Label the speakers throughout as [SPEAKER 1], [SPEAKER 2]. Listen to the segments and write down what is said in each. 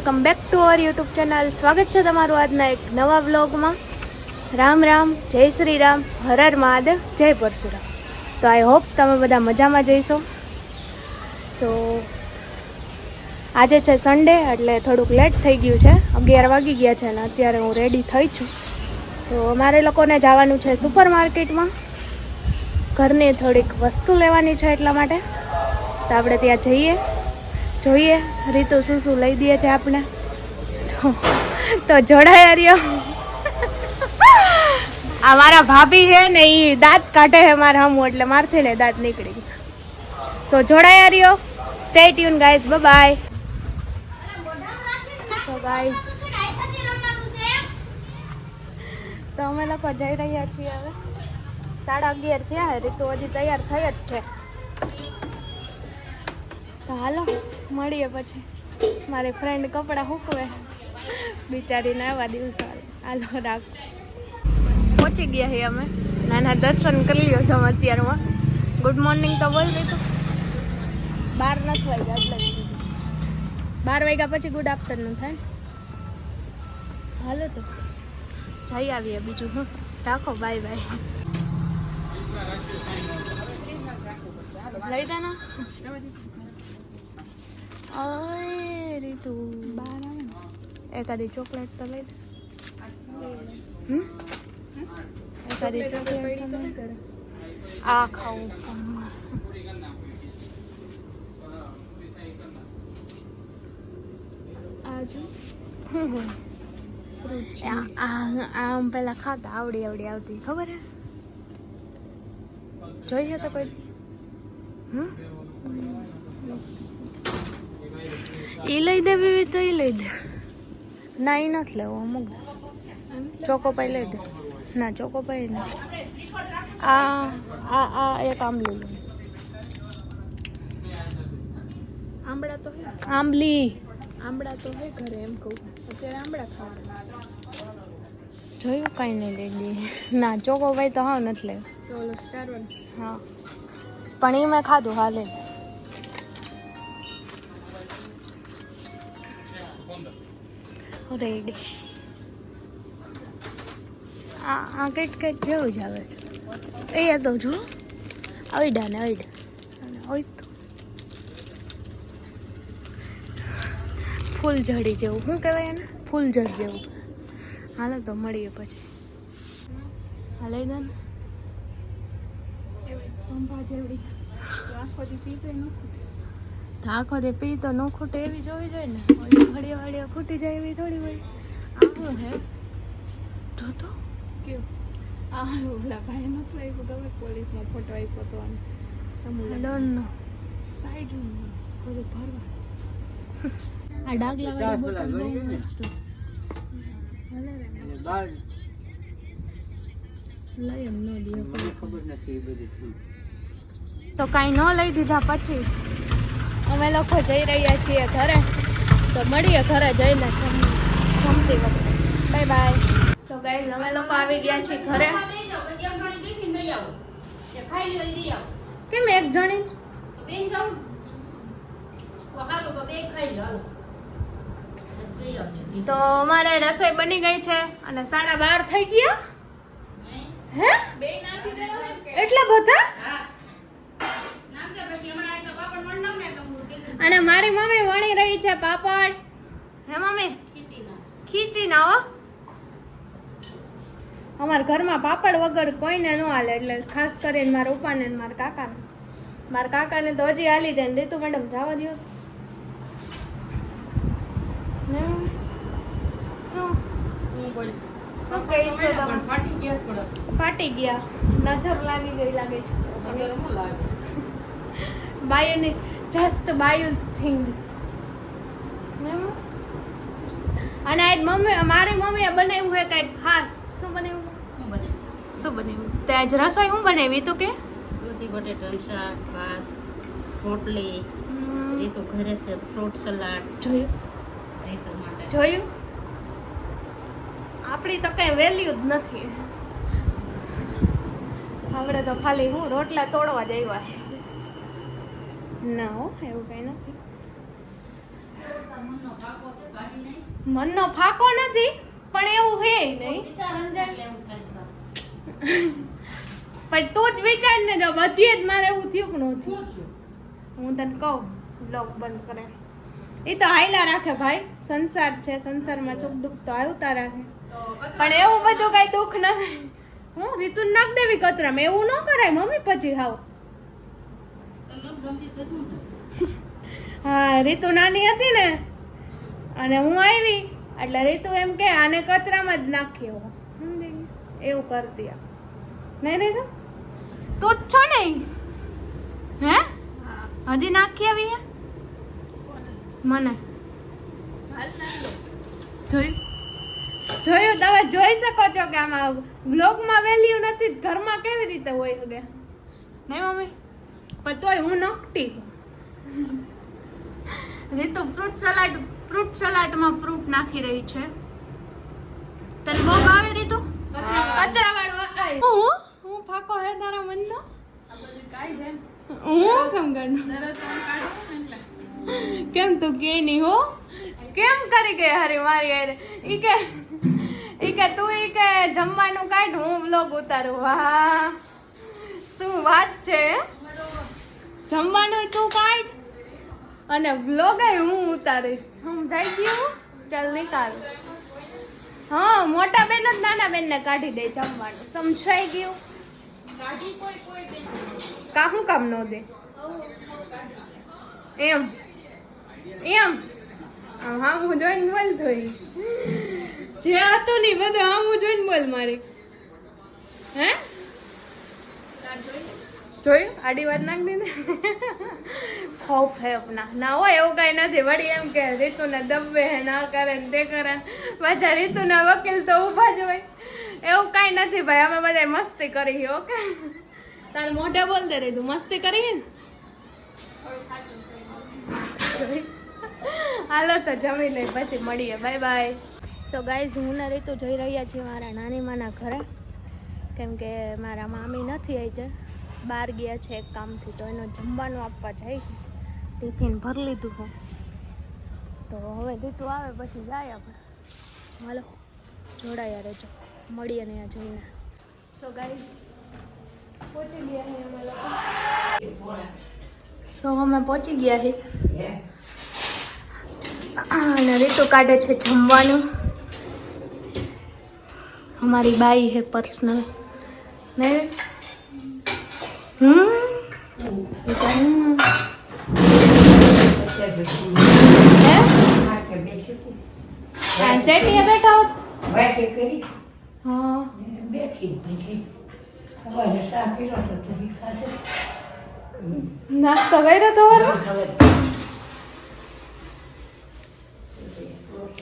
[SPEAKER 1] Welcome back to our YouTube channel. સ્વાગત છે તમારું આજના એક નવા વ્લોગમાં. રામ રામ, જય શ્રી રામ હર હર મહાદેવ જય પરશુરામ. તો આઈ હોપ તમે બધા મજામાં જઈશો. સો આજે છે સન્ડે એટલે થોડુંક લેટ થઈ ગયું છે. અગિયાર વાગી ગયા છે અને અત્યારે હું રેડી થઈ છું. સો અમારે લોકોને જવાનું છે સુપર માર્કેટમાં ઘરની થોડીક વસ્તુ લેવાની છે એટલા માટે. તો આપણે ત્યાં જઈએ. જોઈએ, રીતુ શું શું લઈ દે છે આપણે? તો- જોડાયા રહ્યો. આ મારા ભાભી છે ને એ દાંત કાઢે છે મારા હમું, એટલે મારથી ને દાંત નીકળી ગયા. સો જોડાયા રહ્યો. સ્ટે ટ્યુન ગાઈઝ બાય તો તો અમે લોકો જઈ રહ્યા છીએ હવે. સાડા અગિયાર થયા રીતુ હજી તૈયાર થઈ જ છે. તો હાલો, મળીએ પછી. મારી ફ્રેન્ડ કપડાં હૂકવે. બિચારીને આવા દિવસો હાલો રાખ. પહોંચી ગયા છીએ અમે. નાના દર્શન કરી લ્યો છો અત્યારમાં ગુડ મોર્નિંગ તો બોલ દીધું. બાર નથી વાગ્યા એટલે બાર વાગ્યા પછી ગુડ આફ્ટરનૂન થાય હાલો તો. જઈ આવીએ બીજું, હું. રાખો બાય બાય લઈ દે ઓય રીતુ બાર આવે ને. એકાદી ચોકલેટ તો લઈ દે હમ? એકાદી ચોકલેટ આ ખાવું આજુ? આમ પેલા ખાતા આવડી આવડી આવતી. ખબર હે? જોઈએ તો કોઈ? હમ. એ લઈ દે બીવી તો એ લઈ દે. ના એ નથી લેવો અમુક ચોકો પાઈ લઈ દે. ના ચોકો પાઈ ના આ આ આ એક આંબલી લે.
[SPEAKER 2] આંબળા તો હે.
[SPEAKER 1] આંબલી.
[SPEAKER 2] આંબળા તો હે ઘરે એમ કહું. અત્યારે આંબળા ખાવા
[SPEAKER 1] જોયું કાંઈ નહીં લઈ દે. ના ચોકો ભાઈ તો હા નથી લેવું.
[SPEAKER 2] તો ઓલો સ્ટાર વન
[SPEAKER 1] હા. પણ એ મેં ખાધું હાલે. રેડી. આ આ કંઈક જેવું જ આવે એ તો જો. અઈડા ને અને ઓય તો. ફૂલઝડી જેવું. શું કહેવાય એને? ફૂલઝડ જેવું. હાલો તો મળીએ પછી. હાલે દે ને.
[SPEAKER 2] પંપા જેવડી. આખો દી પીતો ય ન ખૂટે.
[SPEAKER 1] તો આખો દે પી તો ન ખૂટે એવી જોવી જોઈએ ને. ઓલી ઘડીએ ખૂટી જાય એવી થોડી હોય. આવું હે? જો તો?
[SPEAKER 2] કયો આ ઓલા ભાઈ નતું આપ્યું ખબર? પોલીસમાં ફોટો આપ્યો તો આમ સમૂહ સાઈડ બધું ભરવા.
[SPEAKER 1] આ ડાગલા વાળી બોટલ બહુ મસ્ત. લઈ એમ ન દે.
[SPEAKER 3] ખબર નથી એ બધી
[SPEAKER 1] તો કાંઈ ન લઈ દીધા પછી. અમે લોકો જઈ રહ્યા છીએ ઘરે. તો મળીએ ઘરે જઈને જમતી વખતે. બાય બાય સો ગાઈઝ અમે લોકો આવી ગયા છીએ ઘરે. કેમ એક જણી જ? તો અમારે રસોઈ બની ગઈ છે અને સાડા બાર થઈ ગયા. હે? એટલા બધા? અને મારી મમ્મી વણી રહી છે પાપડ. હે મમ્મી? ખીચી ના હો. અમારા ઘરમાં પાપડ વગર કોઈને ન હાલે એટલે ખાસ કરીને મારા ઉપાને ને મારા કાકાને. મારા કાકાને તો હજી હાલી જાય ને. રીતુ મેડમ જવા દો? શું? શું કહીશું તમે? ફાટી ગયા નજર લાગી ગઈ લાગે છે. બાય બાયુની જસ્ટ બાયુઝ થિંગ અને આજ મમ્મી મારી મમ્મીએ બનાવ્યું છે કંઈક ખાસ. શું બનાવ્યું? શું બનાવ્યું? તે આજ રસોઈ હું બનાવી? તું કે?
[SPEAKER 4] દૂધી બટેટાનું શાક ભાત રોટલી. રીતુ ઘરે છે ફ્રૂટ સલાડ.
[SPEAKER 1] જોયું.
[SPEAKER 4] રીતુ માટે.
[SPEAKER 1] જોયું? આપણી તો કઈ વેલ્યુ જ નથી. આપણે તો ખાલી હું રોટલા તોડવા જ આવ્યા. ના હો એવું કઈ નથી. મનનો ફાકો નથી પણ એવું હે નહીં. પણ તું જ વિચાર ને જો બધી જ મારે એવું થયું પણ નથી હું તને કહું બ્લોગ બંધ કરે એ તો હાયલા રાખે ભાઈ. સંસાર છે સંસારમાં સુખ દુઃખ તો આવતા રાખે. પણ એવું બધું કઈ દુઃખ નથી. હું રીતુ નાખ દેવી કચરામાં. એવું ન કરાય મમ્મી પછી હાવ. હા, રીતુ નાની હતી ને, અને હું આવી, એટલે રીતુ એમ કે આને કચરામાં જ નાખ્યો એવું કરતી નહીં રીતુ? તું જ છો ને હે? હજી નાખી આવી મને. જોયું? જોયું? તમે જોઈ શકો છો કે આમાં બ્લોગમાં વેલ્યુ નથી, ઘરમાં કેવી રીતે હોય કે નહીં, મમ્મી? પણ તોય હું નકટી રીતુ ફ્રૂટ સલાડ ફ્રૂટ સલાડમાં ફ્રૂટ નાખી રહી છે. તને બહુ ભાવે રીતુ? કચરા વાળો હું. હું. ફાકો હે તારા મનનો? હું? કેમ કરું કેમ તું કે નહીં હો? કેમ કરી ગઈ હરી મારી અરે ઈ કે ઈ કે તું ઈ કે જમવાનું કાઢ હું વ્લોગ ઉતારું. વાહ. શું વાત છે જમવાનું તું કાઢ અને વ્લોગ હું ઉતારીશ. સમજાઈ ગયું? ચાલ નિકાલ. હા, મોટા બેન જ નાના બેનને કાઢી દે જમવાનું. સમજાઈ ગયું? કાહું કામ ન દે? એમ. એમ. હા હું જોઈને બોલ થોઈ જે હતું નહીં બધું હા હું જોઈને બોલ મારી. હે? જોયું? આડી વાત નાખી દે ખોફ હે અપના. ના હોય એવું કઈ નથી. વળી એમ કે રીતુને દબે હે, ના કરે ને તે કરે પાછા રીતુ રીતુના વકીલ તો ઊભા જ હોય. એવું કઈ નથી ભાઈ. અમે બધા મસ્તી કરી ઓકે? તાર મોઢે બોલ દે રીતુ. મસ્તી કરી ને? હાલો તો જમી લઈ, પછી મળીએ. By bye. સો ગાઈઝ હું ને રીતુ જઈ રહ્યા છીએ મારા નાની માના ઘરે. કેમ કે મારા મામી નથી આવી છે બહાર ગયા છે એક કામથી, તો એનું જમવાનું આપવા જાય. ટિફિન ભરી લીધું હું તો હવે દીતું આવે, પછી જાય આપણે. હાલો, જોડાયા રહેજો. મળીએ ને જઈને. સો ગાઈઝ પહોંચી ગયા અમે લોકો. સો અમે પહોંચી ગયા છે અને રીતુ કાઢે છે જમવાનું. અમારી બાઈ છે પર્સનલ ને હમ બેઠા હોત કરી હા બેઠી પછી નાસ્તો કર્યો તો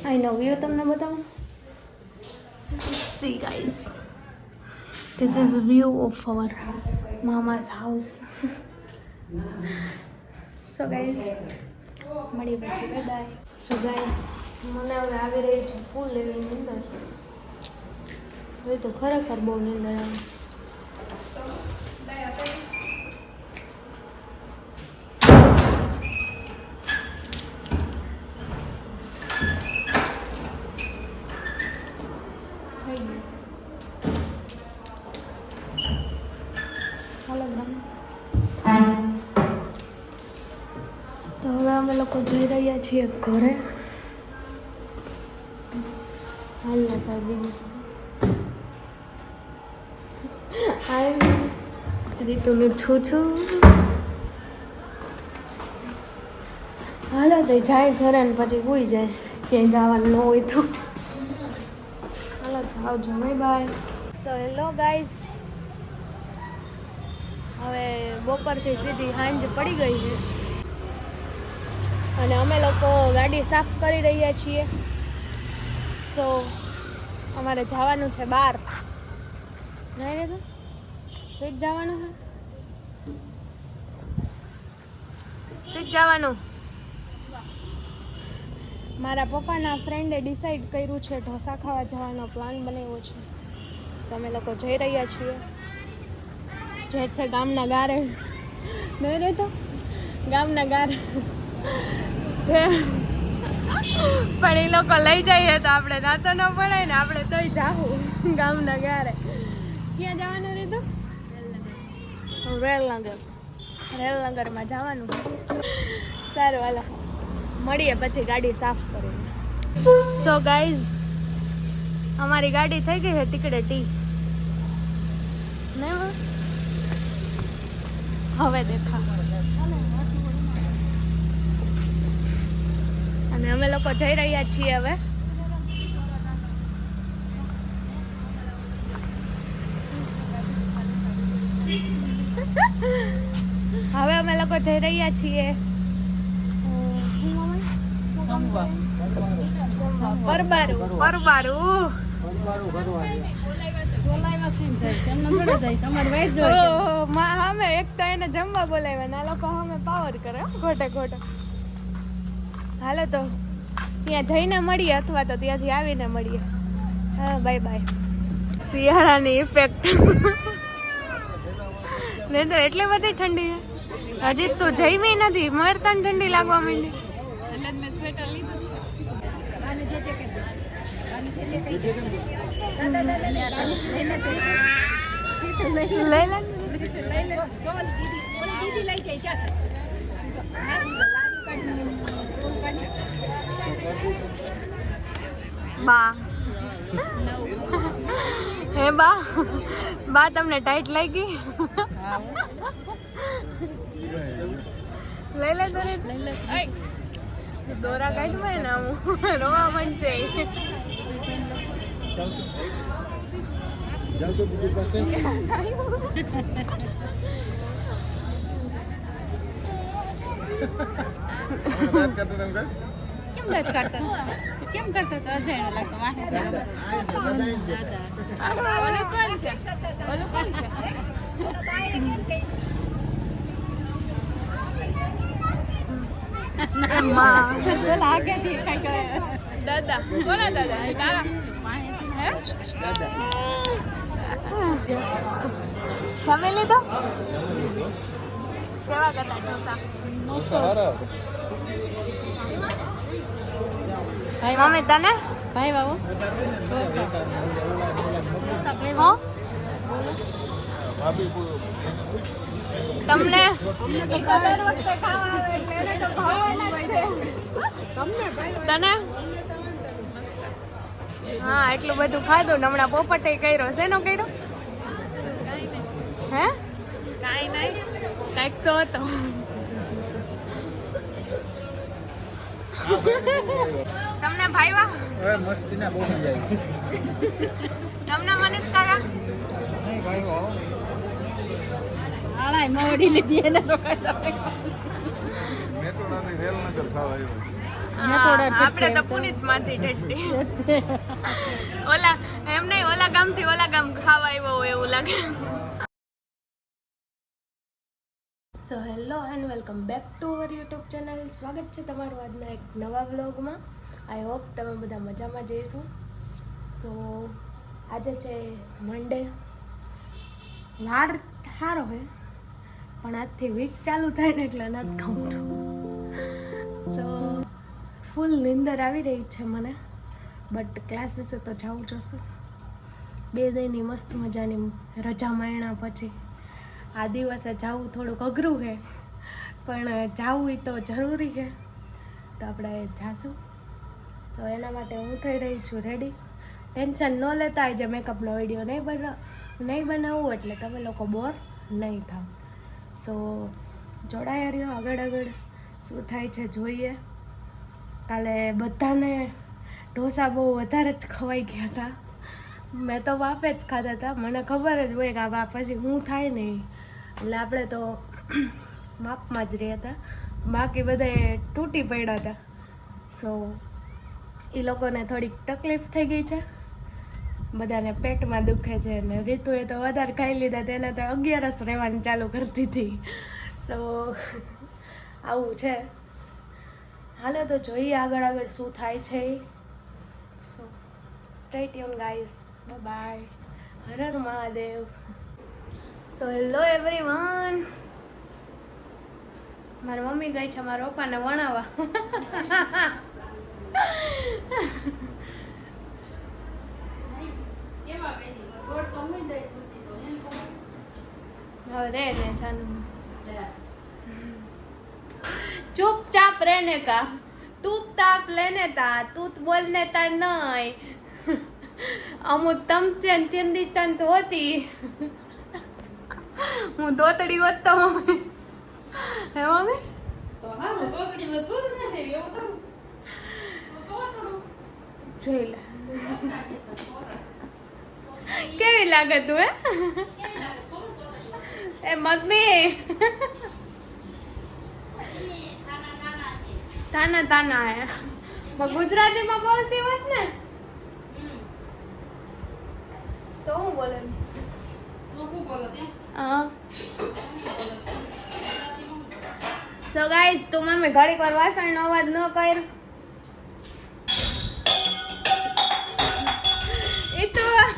[SPEAKER 1] આઈ નો વ્યૂ તમને બતાવું? See guys this is view of our mama's house. So guys મળી પછી. બાય બાય સો ગાઈસ મને હવે આવી રહી છે ફૂલ લેવીની નીંદર હવે તો ખરેખર બહુ નીંદર આવે. રહ્યા છીએ ઘરે જાય ઘરે ને પછી ઉઈ જાય. ક્યાંય જવાનું ન હોય તો. હાલો તો આવજો bye bye. So hello guys હવે બપોરથી સીધી સાંજ પડી ગઈ છે. અને અમે લોકો ગાડી સાફ કરી રહ્યા છીએ. તો અમારે જવાનું છે બહાર નહીં રે સીટ જવાનું છે? સીટ જવાનું? મારા પપ્પાના ફ્રેન્ડે ડિસાઈડ કર્યું છે, ઢોસા ખાવા જવાનો પ્લાન બનાવ્યો છે. તો અમે લોકો જઈ રહ્યા છીએ. જે છે ગામના ગારે. નહીં રહેતો ગામના ગારે. જે પણ એ લોકો લઈ જઈએ તો આપણે ના તો ન પડે ને આપણે તોય જાવું ગામના ગારે ક્યાં જવાનું રીતું? રેલનગર. રેલનગરમાં જવાનું. સારું, હાલો. મળીએ પછી ગાડી સાફ કરીને. સો ગાઈઝ અમારી ગાડી થઈ ગઈ છે ટીકડે ટી. હવે દેખા અને અમે લોકો જઈ રહ્યા છીએ હવે. હવે અમે લોકો જઈ રહ્યા છીએ? પરબારું. એક તો એને જમવા બોલાવ્યા ને લોકો અમે પાવર કરે ખોટે ખોટો હાલો તો ત્યાં જઈને મળીએ અથવા તો ત્યાંથી આવીને મળીએ હા બાય બાય શિયાળાની ઇફેક્ટ ને તો એટલી બધી ઠંડી છે હજી તું જઈમી નથી મર તને ઠંડી લાગવા માંડી
[SPEAKER 2] એટલે મેં સ્વેટર લીધું છે
[SPEAKER 1] લઈ લે.
[SPEAKER 2] લઈ લે દીદી લઈ જાય
[SPEAKER 1] બા. હે બા. બા તમને ટાઈટ લાગી? લઈ લે દોરે
[SPEAKER 2] લઈ લે
[SPEAKER 1] દોરા કાઢ મે ને હું રોવા મનશે
[SPEAKER 2] કેમ દત કરતો કેમ કરતો તો અજાણ્યો લાગતો વાહે દાદા ઓલું કોણ છે? ઓલું કોણ છે?
[SPEAKER 1] માં
[SPEAKER 2] પેલા આગળથી કાંઈક
[SPEAKER 1] દાદા. કોના દાદા તારા? હે? જમી લીધો? કેવા કરતા ઢોસા મમ્મી તને?
[SPEAKER 2] ભાઈ બાબુ.
[SPEAKER 1] હો? તમને? દર વખતે ખાવા આવે એટલે એને તો ભાવવાના જ છે તને? હા એટલું બધું ખાધું ને હમણાં પોપટે કર્યો. શેનો કર્યો? હે?
[SPEAKER 2] કાંઈ નહીં
[SPEAKER 1] કાંઈક તો હતો. તમને ભાઈવા
[SPEAKER 3] મસ્તી ના બહુ મજા આવી.
[SPEAKER 1] તમને મનીષ કાકા?
[SPEAKER 2] આળાય મોડી લીધી એને તો
[SPEAKER 3] મેટ્રોનાથી રેલનગર ખાવા આવ્યો.
[SPEAKER 1] હા, આપણે તો પુનિતમાંથી ટેટી ઓલા એમ નહીં ઓલા ગામથી ઓલા ગામ ખાવા આવ્યો હોય એવું લાગે. So hello and welcome back to our YouTube channel સ્વાગત છે તમારું આજના એક નવા વ્લોગમાં આઈ હોપ તમે બધા મજામાં જઈશું. સો આજે છે મંડે વાર સારો હે, પણ આજથી વીક ચાલુ થાય ને એટલે નથી ગમતું. સો ફૂલ નિંદર આવી રહી છે મને બટ ક્લાસીસે તો જવું જશે બે દિનની મસ્ત મજાની રજા માયણા પછી. આ દિવસે જવું થોડુંક અઘરું છે પણ જવું તો જરૂરી છે તો આપણે જાશું. તો એના માટે હું થઈ રહી છું રેડી ટેન્શન ન લેતા આજે મેકઅપનો વીડિયો નહીં બના, નહીં બનાવું એટલે તમે લોકો બોર નહીં થાવ. સો જોડાયા રહ્યો આગળ આગળ. શું થાય છે જોઈએ. કાલે બધાને ઢોસા બહુ વધારે જ ખવાઈ ગયા હતા મેં તો બાપે જ ખાધા હતા મને ખબર જ હોય કે આ બાપ પછી હું થાય નહીં. એટલે આપણે તો માપમાં જ રહ્યા હતા. બાકી બધા તૂટી પડ્યા હતા. સો એ લોકોને થોડીક તકલીફ થઈ ગઈ છે. બધાને પેટમાં દુખે છે અને રીતુએ તો વધારે ખાઈ લીધા તેને તો અગિયારસ રહેવાની ચાલુ કરતી હતી. સો આવું છે. હાલો તો જોઈએ આગળ આગળ શું થાય છે. So stay યુન guys bye Har Mahadev. So hello everyone મારી મમ્મી ગઈ છે, મારા પપ્પાને વણાવવા. હવે ને
[SPEAKER 2] ચૂપચાપ
[SPEAKER 1] રે ને કા. તૂપ તાપ લેને તા. તું બોલને તા નહીં. અમુક તમ છે ચિંદી ચંદ હોતી. હું ધોતડી હોત તો હે મમ્મી?
[SPEAKER 2] તો હા હું દોતડી હોત તો ને એવું કરું
[SPEAKER 1] જોઈ. કેવી લાગે તું
[SPEAKER 2] તોતરી.
[SPEAKER 1] એ મમ્મી તાના તાના હે ગુજરાતીમાં બોલતી હોત ને, તો હું બોલે? સો ગાઈઝ તું મમ્મી ઘડીક વાર વાસણનો અવાજ ન કર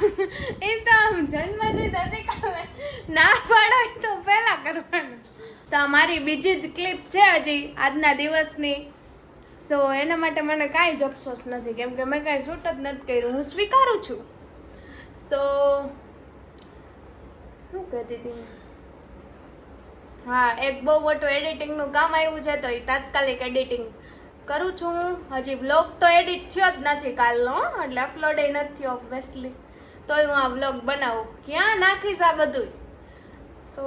[SPEAKER 1] એ તો આમ જન્મથી નથી કાલે ના પાડાય તો પહેલા કરવાનું. તો આ મારી બીજી જ ક્લિપ છે હજી, આજના દિવસની. સો એના માટે મને કાંઈ જ અફસોસ નથી, કેમ કે મેં કાંઈ શૂટ જ નથી કર્યું. હું સ્વીકારું છું. સો શું કહેતી હતી? હા, એક બહુ મોટું એડિટિંગનું કામ આવ્યું છે, તો એ તાત્કાલિક એડિટિંગ કરું છું હજી વ્લોગ તો એડિટ થયો જ નથી કાલનો એટલે અપલોડ નથી ઓબ્વિયસલી તોય હું આ વ્લોગ બનાવું. ક્યાં નાખીશ આ બધું સો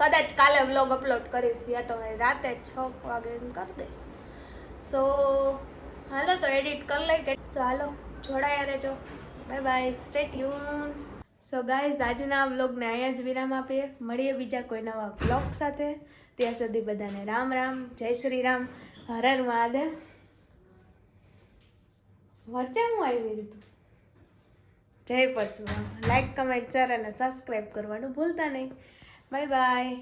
[SPEAKER 1] કદાચ કાલે વ્લોગ અપલોડ કરીશ. યા તો રાતે છ વાગે એમ કરી દઈશ. સો હાલો તો એડિટ કરી લઈ કે સો હાલો, જોડાયા રહેજો. Bye bye stay tune so guys આજના વ્લોગને અહીંયા જ વિરામ આપીએ. મળીએ બીજા કોઈ નવા વ્લોગ સાથે. ત્યાં સુધી બધાને રામ રામ, જય શ્રી રામ. હર હર મહાદેવ. વચ્ચે હું આવી રીતું? Jai Parshuram like comment share અને સબસ્ક્રાઈબ કરવાનું ભૂલતા નહીં. Bye bye